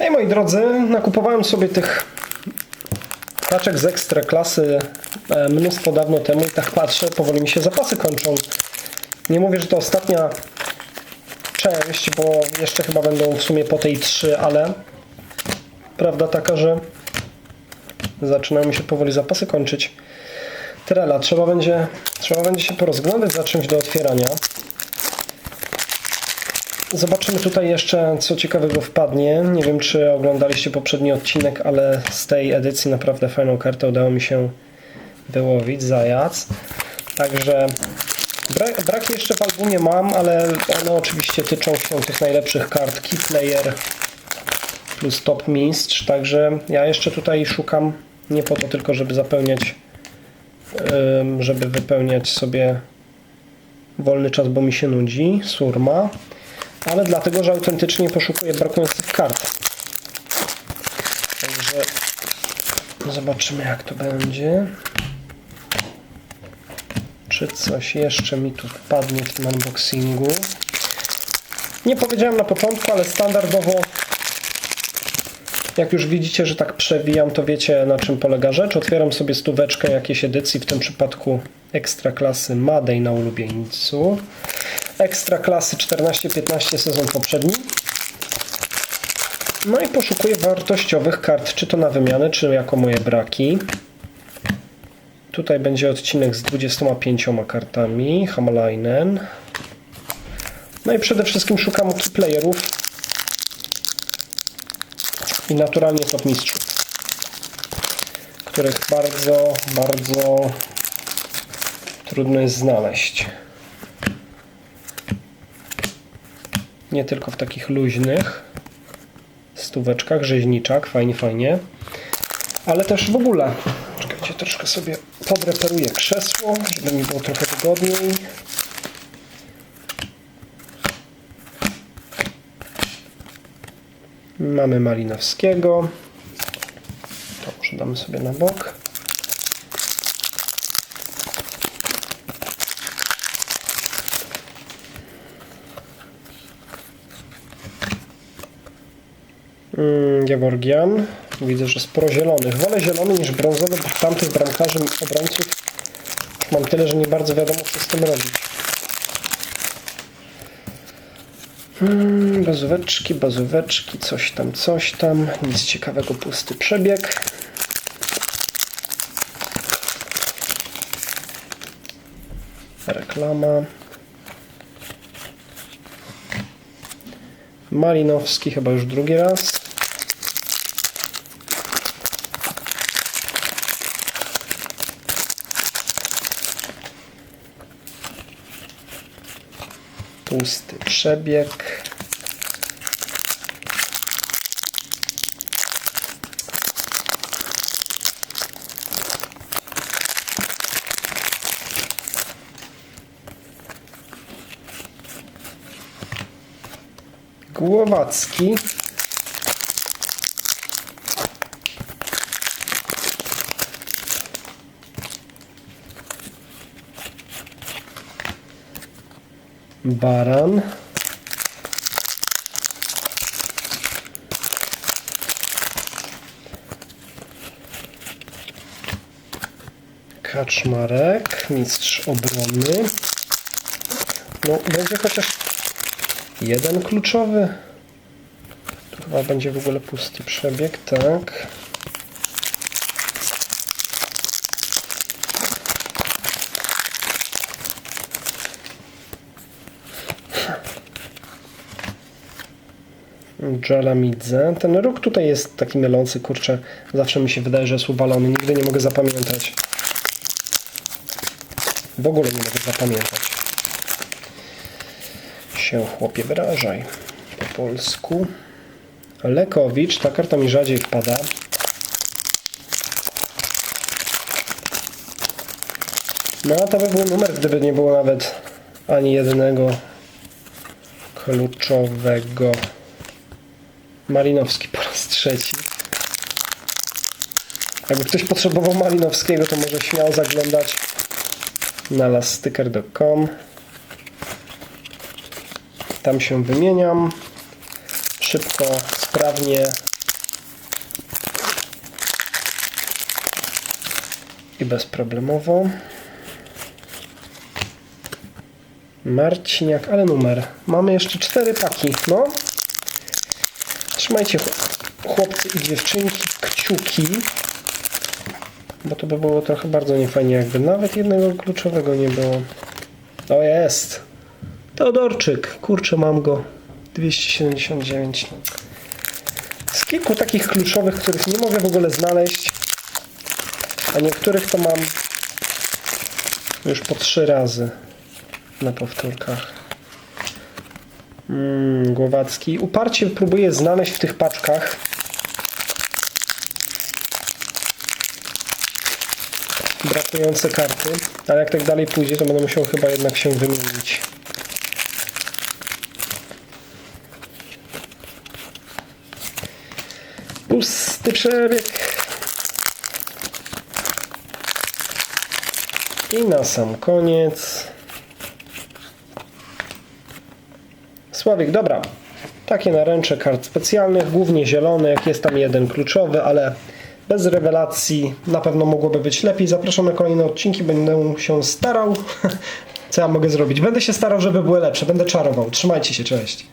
Hej moi drodzy, nakupowałem sobie tych paczek z ekstra klasy e, mnóstwo dawno temu i tak patrzę, powoli mi się zapasy kończą. Nie mówię, że to ostatnia część, bo jeszcze chyba będą w sumie po tej trzy, ale prawda taka, że zaczynają mi się powoli zapasy kończyć. Trela, trzeba będzie, trzeba będzie się porozglądać za czymś do otwierania. Zobaczymy tutaj jeszcze, co ciekawego wpadnie. Nie wiem, czy oglądaliście poprzedni odcinek, ale z tej edycji naprawdę fajną kartę udało mi się wyłowić. Zajac. Także bra- braki jeszcze w albumie mam, ale one oczywiście tyczą się tych najlepszych kart. Key Player plus Top Mistrz. Także ja jeszcze tutaj szukam nie po to tylko, żeby zapełniać, żeby wypełniać sobie wolny czas, bo mi się nudzi. Surma ale dlatego, że autentycznie poszukuję brakujących kart. Także zobaczymy jak to będzie. Czy coś jeszcze mi tu wpadnie w tym unboxingu. Nie powiedziałem na początku, ale standardowo jak już widzicie, że tak przewijam, to wiecie na czym polega rzecz. Otwieram sobie stóweczkę jakiejś edycji, w tym przypadku ekstra klasy Madej na ulubieńcu. Ekstra klasy 14-15 sezon poprzedni. No i poszukuję wartościowych kart, czy to na wymianę, czy jako moje braki. Tutaj będzie odcinek z 25 kartami, Hamalainen. No i przede wszystkim szukam keyplayerów i naturalnie top mistrzów, których bardzo, bardzo trudno jest znaleźć. Nie tylko w takich luźnych stóweczkach, rzeźniczak, fajnie, fajnie, ale też w ogóle. Czekajcie, troszkę sobie podreperuję krzesło, żeby mi było trochę wygodniej. Mamy Malinowskiego. To może damy sobie na bok. Georgian. Widzę, że sporo zielonych. Wolę zielony niż brązowy, bo tamtych bramkarzy, obrońców mam tyle, że nie bardzo wiadomo, co z tym robić. Hmm, bazóweczki, bazóweczki, coś tam, coś tam. Nic ciekawego, pusty przebieg. Reklama. Malinowski chyba już drugi raz. Pusty przebieg. Głowacki. Baran. Kaczmarek, mistrz obrony. No, będzie chociaż jeden kluczowy. Tu chyba będzie w ogóle pusty przebieg, tak. Jalamidze. Ten róg tutaj jest taki mylący, kurczę. Zawsze mi się wydaje, że jest uwalony. Nigdy nie mogę zapamiętać. W ogóle nie mogę zapamiętać. Się chłopie wyrażaj. Po polsku. Lekowicz. Ta karta mi rzadziej wpada. No a to by był numer, gdyby nie było nawet ani jednego kluczowego. Malinowski po raz trzeci. Jakby ktoś potrzebował Malinowskiego, to może śmiało zaglądać na lasstycker.com. Tam się wymieniam. Szybko, sprawnie. I bezproblemowo. Marciniak, ale numer. Mamy jeszcze cztery paki, no. Trzymajcie ch- chłopcy i dziewczynki kciuki. Bo to by było trochę bardzo niefajnie, jakby nawet jednego kluczowego nie było. O jest. Teodorczyk. Kurczę, mam go. 279. Z kilku takich kluczowych, których nie mogę w ogóle znaleźć, a niektórych to mam już po trzy razy na powtórkach. Mm, Głowacki. Uparcie próbuję znaleźć w tych paczkach. Brakujące karty, ale jak tak dalej pójdzie, to będę musiał chyba jednak się wymienić. Pusty przebieg. I na sam koniec. Sławik, dobra. Takie naręcze kart specjalnych, głównie zielone, jak jest tam jeden kluczowy, ale bez rewelacji. Na pewno mogłoby być lepiej. Zapraszam na kolejne odcinki, będę się starał. Co ja mogę zrobić? Będę się starał, żeby były lepsze. Będę czarował. Trzymajcie się, cześć.